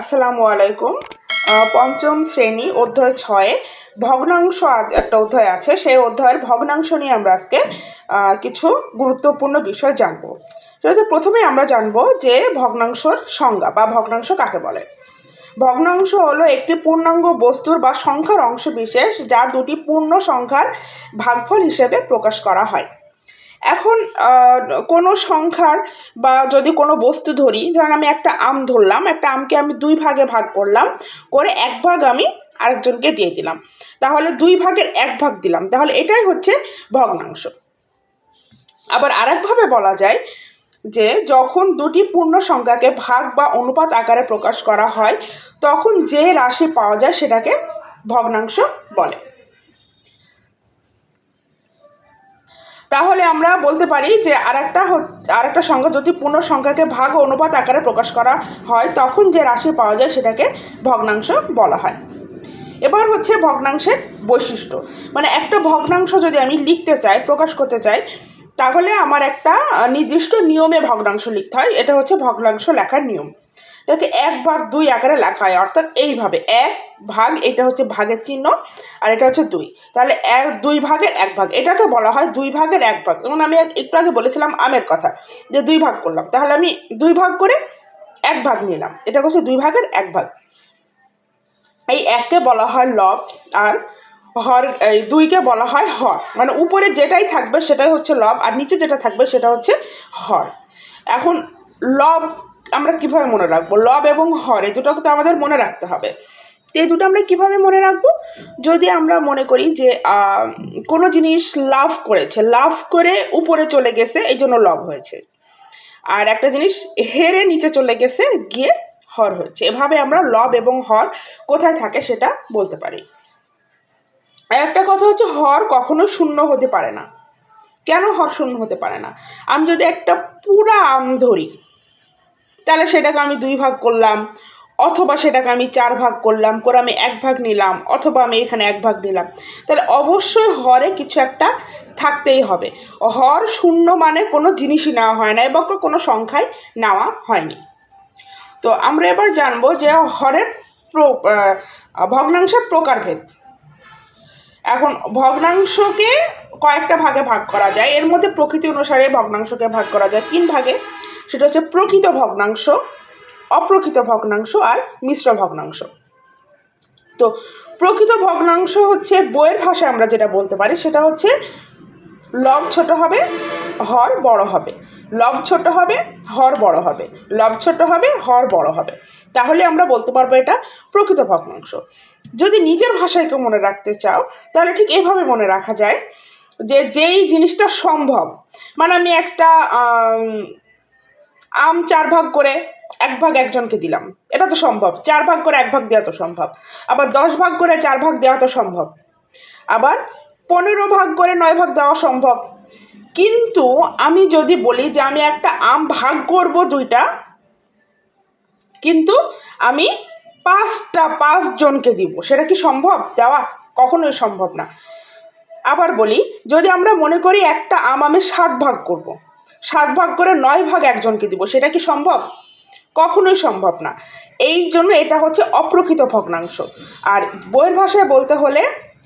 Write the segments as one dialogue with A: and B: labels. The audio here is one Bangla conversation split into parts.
A: আসসালামু আলাইকুম। পঞ্চম শ্রেণি অধ্যায় ছয়ে ভগ্নাংশ আজ একটা অধ্যায় আছে। সেই অধ্যায়ের ভগ্নাংশ নিয়ে আমরা আজকে কিছু গুরুত্বপূর্ণ বিষয় জানব। সেটা প্রথমে আমরা জানব যে ভগ্নাংশর সংজ্ঞা বা ভগ্নাংশ কাকে বলে। ভগ্নাংশ হলো একটি পূর্ণাঙ্গ বস্তুর বা সংখ্যার অংশ বিশেষ যা দুটি পূর্ণ সংখ্যার ভাগফল হিসেবে প্রকাশ করা হয়। এখন কোনো সংখ্যার বা যদি কোনো বস্তু ধরি, ধরেন আমি একটা আম ধরলাম, একটা আমকে আমি দুই ভাগে ভাগ করলাম, করে এক ভাগ আমি আরেকজনকে দিয়ে দিলাম। তাহলে দুই ভাগের এক ভাগ দিলাম। তাহলে এটাই হচ্ছে ভগ্নাংশ। আবার আরেকভাবে বলা যায় যে, যখন দুটি পূর্ণ সংখ্যাকে ভাগ বা অনুপাত আকারে প্রকাশ করা হয়, তখন যে রাশি পাওয়া যায় সেটাকে ভগ্নাংশ বলে। তাহলে আমরা বলতে পারি যে আরেকটা আরেকটা সংখ্যা যদি পূর্ণ সংখ্যাকে ভাগ অনুপাত আকারে প্রকাশ করা হয়, তখন যে রাশি পাওয়া যায় সেটাকে ভগ্নাংশ বলা হয়। এবার হচ্ছে ভগ্নাংশের বৈশিষ্ট্য। মানে একটা ভগ্নাংশ যদি আমি লিখতে চাই, প্রকাশ করতে চাই, তাহলে আমার একটা নির্দিষ্ট নিয়মে ভগ্নাংশ লিখতে হয়, এটা হচ্ছে ভগ্নাংশ লেখার নিয়ম। এটাকে এক ভাগ দুই আকারে লেখা হয়। অর্থাৎ এইভাবে এক ভাগ, এটা হচ্ছে ভাগের চিহ্ন, আর এটা হচ্ছে দুই। তাহলে এক, দুই ভাগের এক ভাগ। এটাকে বলা হয় দুই ভাগের এক ভাগ। যেমন আমি একটু আগে বলেছিলাম আমের কথা, যে দুই ভাগ করলাম। তাহলে আমি দুই ভাগ করে এক ভাগ নিলাম। এটা হচ্ছে দুই ভাগের এক ভাগ। এই এককে বলা হয় লব, আর হর, এই দুইকে বলা হয় হর। মানে উপরে যেটাই থাকবে সেটাই হচ্ছে লব, আর নিচে যেটা থাকবে সেটা হচ্ছে হর। এখন লব আমরা কীভাবে মনে রাখব? লব এবং হর, এই দুটোকে তো আমাদের মনে রাখতে হবে। তো এই দুটো আমরা কীভাবে মনে রাখব? যদি আমরা মনে করি যে কোনো জিনিস লাভ করেছে, লাভ করে উপরে চলে গেছে, এই জন্য লব হয়েছে। আর একটা জিনিস, হেরে নিচে চলে গেছে, গিয়ে হর হয়েছে। এভাবে আমরা লব এবং হর কোথায় থাকে সেটা বলতে পারি। আর একটা কথা হচ্ছে, হর কখনো শূন্য হতে পারে না। কেন হর শূন্য হতে পারে না? আমি যদি একটা পুরা আম ধরি তাহলে সেটাকে আমি দুই ভাগ করলাম, অথবা সেটাকে আমি চার ভাগ করলাম, করে আমি এক ভাগ নিলাম, অথবা আমি এখানে এক ভাগ নিলাম। তাহলে অবশ্যই হরে কিছু একটা থাকতেই হবে। হর শূন্য মানে কোনো জিনিসই নেওয়া হয় না এবং কোনো সংখ্যায় নেওয়া হয়নি। তো আমরা এবার জানব যে হরের ভগ্নাংশের প্রকারভেদ। এখন ভগ্নাংশকে কয়েকটা ভাগে ভাগ করা যায়। এর মধ্যে প্রকৃতি অনুসারে ভগ্নাংশকে ভাগ করা যায় তিন ভাগে। সেটা হচ্ছে প্রকৃত ভগ্নাংশ, অপ্রকৃত ভগ্নাংশ আর মিশ্র ভগ্নাংশ। তো প্রকৃত ভগ্নাংশ হচ্ছে বইয়ের ভাষায় আমরা যেটা বলতে পারি, সেটা হচ্ছে লব ছোট হবে, হর বড় হবে। লব ছোট হবে, হর বড় হবে। লব ছোট হবে, হর বড় হবে। তাহলে আমরা বলতে পারব এটা প্রকৃত ভগ্নাংশ। যদি নিজের ভাষায় কেউ মনে রাখতে চাও তাহলে ঠিক এভাবে মনে রাখা যায় যে যেই জিনিসটা সম্ভব। মানে আমি একটা আম, চার ভাগ করে এক ভাগ একজনকে দিলাম। এটা তো সম্ভব। চার ভাগ করে এক ভাগ দেওয়া তো সম্ভব। আবার দশ ভাগ করে চার ভাগ দেওয়া তো সম্ভব। আবার পনেরো ভাগ করে নয় ভাগ দেওয়া সম্ভব। কিন্তু আমি যদি বলি যে আমি একটা আম ভাগ করব দুইটা কিন্তু আমি পাঁচটা পাঁচ জনকে দিব। সেটা কি সম্ভব? দেওয়া কখনোই সম্ভব না। আবার বলি, যদি আমরা মনে করি একটা আম আমি সাত ভাগ করব। সাত ভাগ করে নয় ভাগ একজনকে দিব, সেটা কি সম্ভব? কখনোই সম্ভব না। এই জন্য এটা হচ্ছে অপ্রকৃত ভগ্নাংশ। আর বইয়ের ভাষায় বলতে হলে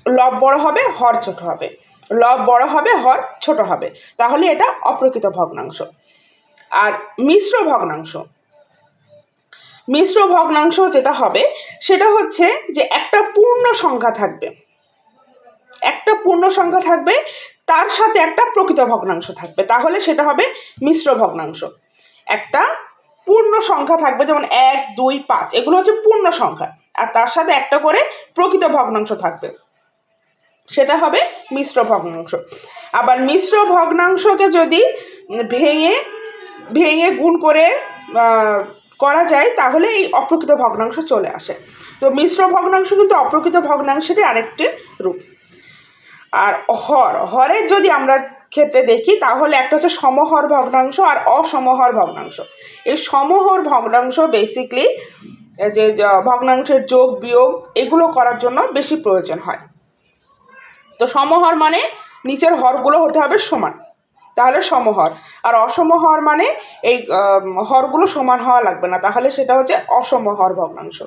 A: লব বড় হবে, হর ছোট হবে। লব বড় হবে, হর ছোট হবে। তাহলে এটা অপ্রকৃত ভগ্নাংশ। আর মিশ্র ভগ্নাংশ। মিশ্র ভগ্নাংশ যেটা হবে, সেটা হচ্ছে যে একটা পূর্ণ সংখ্যা থাকবে। একটা পূর্ণ সংখ্যা থাকবে, তার সাথে একটা প্রকৃত ভগ্নাংশ থাকবে। তাহলে সেটা হবে মিশ্র ভগ্নাংশ। একটা পূর্ণ সংখ্যা থাকবে, যেমন এক, দুই, পাঁচ, এগুলো হচ্ছে পূর্ণ সংখ্যা। আর তার সাথে একটা করে প্রকৃত ভগ্নাংশ থাকবে। সেটা হবে মিশ্র ভগ্নাংশ। আবার মিশ্র ভগ্নাংশকে যদি ভেঙে ভেঙে গুণ করে করা যায়, তাহলে এই অপ্রকৃত ভগ্নাংশ চলে আসে। তো মিশ্র ভগ্নাংশ কিন্তু অপ্রকৃত ভগ্নাংশেরই আরেকটি রূপ। আর হর হরের যদি আমরা ক্ষেত্রে দেখি, তাহলে একটা হচ্ছে সমহর ভগ্নাংশ আর অসমহর ভগ্নাংশ। এই সমহর ভগ্নাংশ বেসিকলি যে ভগ্নাংশের যোগ, বিয়োগ, এগুলো করার জন্য বেশি প্রয়োজন হয়। তো সমহর মানে নিচের হরগুলো হতে হবে সমান। তাহলে সমহর। আর অসমহর মানে এই হরগুলো সমান হওয়া লাগবে না। তাহলে সেটা হচ্ছে অসমহর ভগ্নাংশ।